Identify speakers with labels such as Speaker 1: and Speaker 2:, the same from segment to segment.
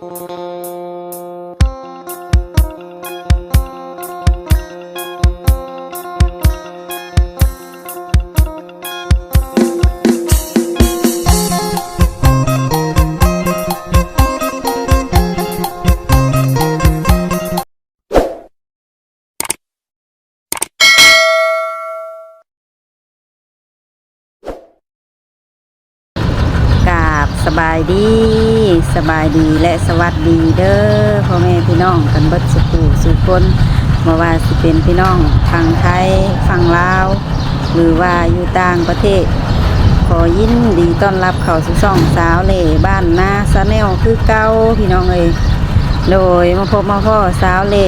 Speaker 1: กาบสบายดี บายดีและสวัสดีเด้อพ่อแม่พี่น้องกันเบิดสุขูสุคนมาว่าสิเป็นพี่น้องทางไทยฝั่งลาว หรือว่าอยู่ต่างประเทศ ขอยินดีต้อนรับเข้าสู่ช่องสาวเล่บ้านนาซาแนลคือเก้าพี่น้องเอ้ยโดยมาพบมาพ่อสาวเล่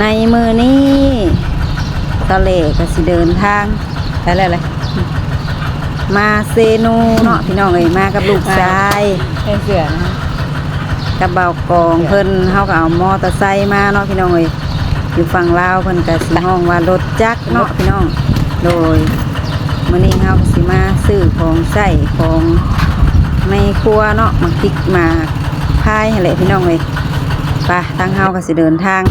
Speaker 1: ในมือนี้สาวเล่ก็สิเดินทางไปแล้วเลย มาเซนูเนาะพี่น้องเอ้ยมากับลูกชาย
Speaker 2: เป็นเสือนะคะ
Speaker 1: กับเบากองเพิ่นเฮาก็เอามอเตอร์ไซค์มาเนาะพี่น้องเอ้ยอยู่ฝั่งลาวเพิ่นก็สิห้องว่ารถจักรเนาะพี่น้อง โดยมื้อนี้เฮาก็สิมาซื้อของใช้ของในครัวเนาะมาพริกมาพายให้แหละพี่น้องเอ้ยไปทางเฮาก็สิเดินทาง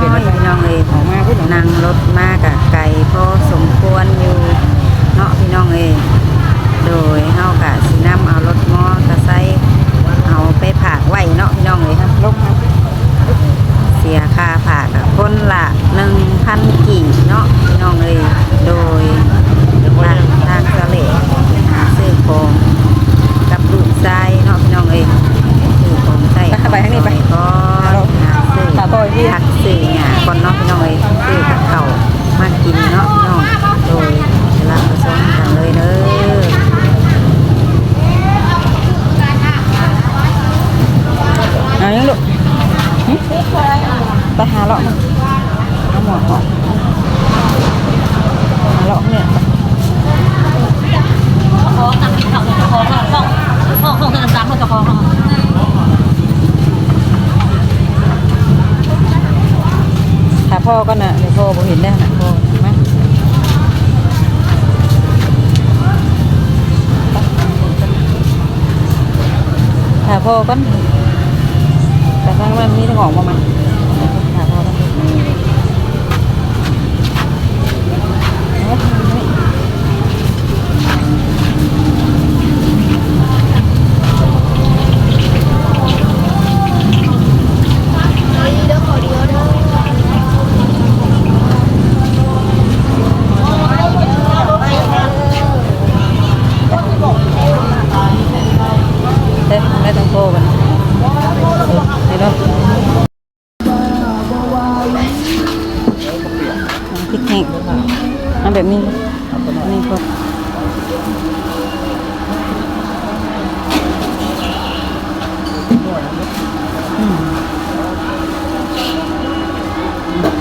Speaker 1: พี่น้องเลยของมาพี่น้องนังรถมากอะไก่พอสมควรอยู่เนาะพี่น้องเลยโดยเฮากะสีน้ำเอารถม
Speaker 2: อกระไซเอาไปผากไหวเนาะพี่น้องเลย
Speaker 3: ครับลงมาเสียค่าผากคนละหนึ่งพันกี่เนาะพี่น้องเลยโดยทางทางเล
Speaker 2: ถ้าพ่อก็น่ะเดี๋ยวพ่อบ่เห็นได้น่ะพ่อมาถ้าพ่อก็แต่ทางมันมีทางออกมาไหม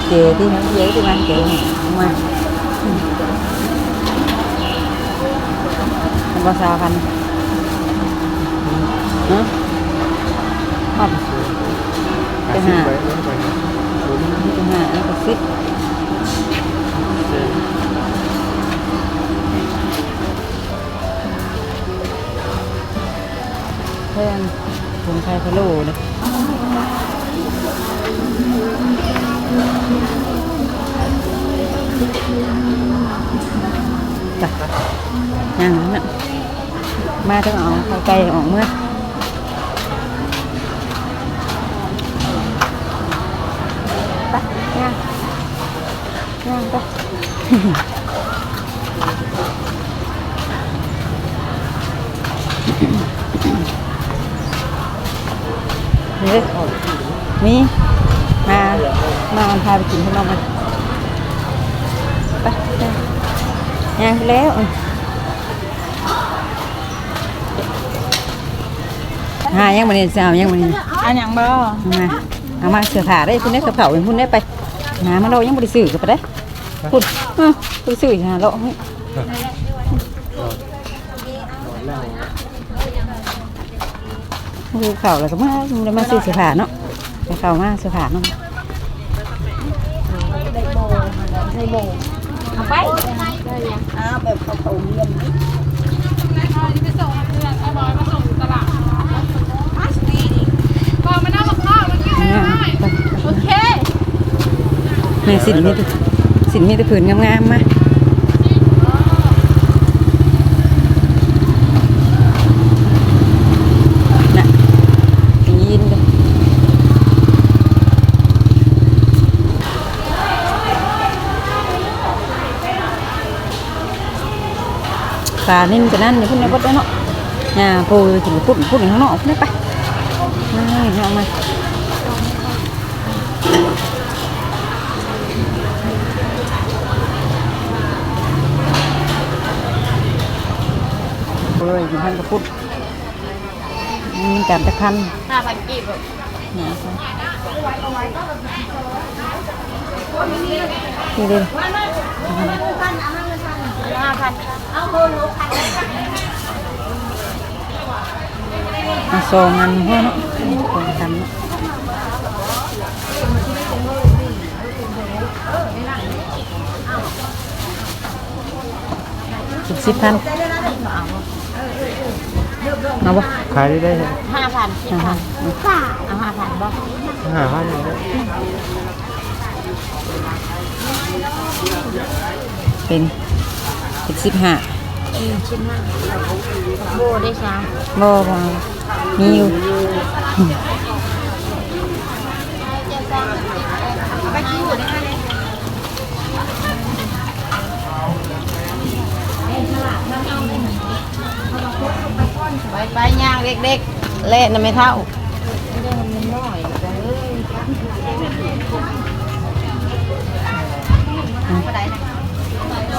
Speaker 2: เก๋ที่ nó dễ đi ăn ก๋ này đúng không không có sao khăn hả không cái hà cái hà nó có xít thế anh cùng khai cái lù này Trời, นั่งน่ะมาต้องเอาไข่ไก่ออกเมื่อปะย่าง่างปะนี่นี่มา มาพาไปกินข้างนอกมาไปย่างแล้ว หายังมันนี่สาวยังมันนี่
Speaker 3: อันยังบ่
Speaker 2: เอามาเอามาเสื้อผ้าได้คุณได้กระเป๋าเป็นคุณได้ไปหามาเรายังบริสื่อกับไปได้คุณเออบริสื่อหาเราให้คือเข่าแล้วก็มาได้มาซื้อเสื้อผ้าเนาะไปเข่ามาเสื้อผ้าเนาะ
Speaker 3: เอาไปอ้าวแบบเขาเขาเรียน
Speaker 2: เนี่ยไป
Speaker 3: โอเค
Speaker 2: แม่สินมีแต่สินมีแต่ผืนงามๆมาน่ะยินเลยปลานี่มันจะนั่นอยู่พุ่นในบดได้เนาะ nhà ปูถึงพุ่นพุ่นข้างนอกพุ่นได้ไปมาเอามา เลยอยู่พันกระพุทธมีการตะคัน
Speaker 3: ห้าพันกีบ
Speaker 2: นะครับนี่ดิ
Speaker 3: ห้าพัน
Speaker 2: มาโซงมันหัวเนาะโซงกันเนาะสิบสิบพัน เอาบ่
Speaker 4: ขายได้ได้ไหม
Speaker 3: ห้าพันสิบ
Speaker 2: เอา
Speaker 3: พั
Speaker 2: ฮะ
Speaker 3: นเอาห้าพันบ่
Speaker 4: หาพันได้
Speaker 2: เป็นเป็นสิบห้า
Speaker 3: อืมชิ้นห้าโบได้ช้า
Speaker 2: บ่บ่มีอยู่
Speaker 3: ไปคิวได้ไหม ไปไปย่างเด็กๆเล่นนะไม่เท่า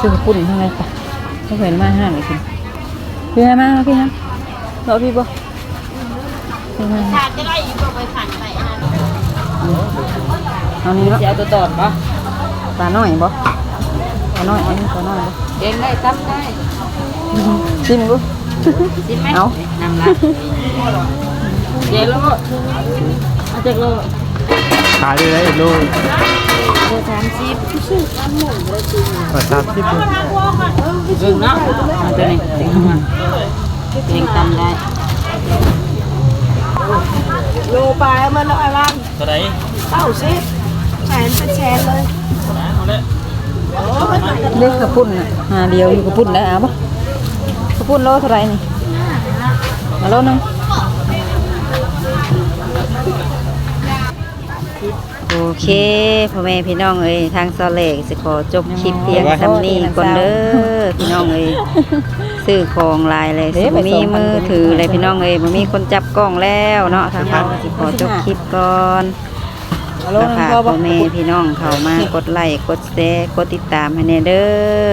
Speaker 2: ซื้อปุ่นเท่าไหร่ปะไม่เห็นมาห้าเลยคุณพี่ให้มาพี่ฮะรอพี่บ่พี่มา
Speaker 3: ถ้าจะได้อีกก็ไปสั่งไปอันนั้น
Speaker 1: เอานี้เนาะ
Speaker 5: จะเอาตัวตอดปะ
Speaker 1: ปลาน้อยบ่ปลาน้อยอันนี้ปลาน้อยบ่
Speaker 5: เองได้ตั้มได้
Speaker 1: ชิมดู
Speaker 5: ชิมไหม
Speaker 1: เอา
Speaker 5: นำละเดี๋ยวโลดเอาจากโลด
Speaker 4: ขายเลยนะลูก
Speaker 5: โลสามสิบ
Speaker 4: เปิดสามสิบเลย
Speaker 5: เบิ่งเนาะเอาตัวนี้เองมาเองตั้มได้
Speaker 2: โลปลายมันละอะไรบ้าง
Speaker 4: ตัวไหน
Speaker 2: เต้าสิแสนเป็นแสนเลย
Speaker 1: เลือกกระปุ่นน่ะหาเดียวอยู่กระปุ่นได้เอาบ่ กระปุ่นโลเท่าไหร่นี่มาโลนึงโอเคพ่อแม่พี่น้องเอ้ยทางซอเลกสิขอจบคลิปเพียงสำนี้ก่อนเด้อพี่น้องเอ้ยซื้อของหลายเลยสิบ่มีมือถือเลยพี่น้องเอ้ยบ่มีคนจับกล้องแล้วเนาะทางเราสิขอจบคลิปก่อนแล้วค่ะพ่อแม่พี่น้องเข้ามากดไลค์กดแชร์กดติดตามให้แน่เด้อ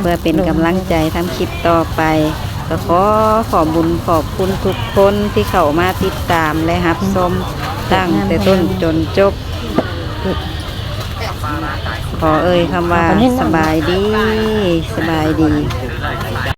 Speaker 1: เพื่อเป็นกำลังใจทำคลิปต่อไปก็ขอขอบบุญขอบคุณทุกคนที่เข้ามาติดตามและรับชมตั้งแต่ต้นจนจบ ขอเอ่ยคำว่าสบายดี สบายดี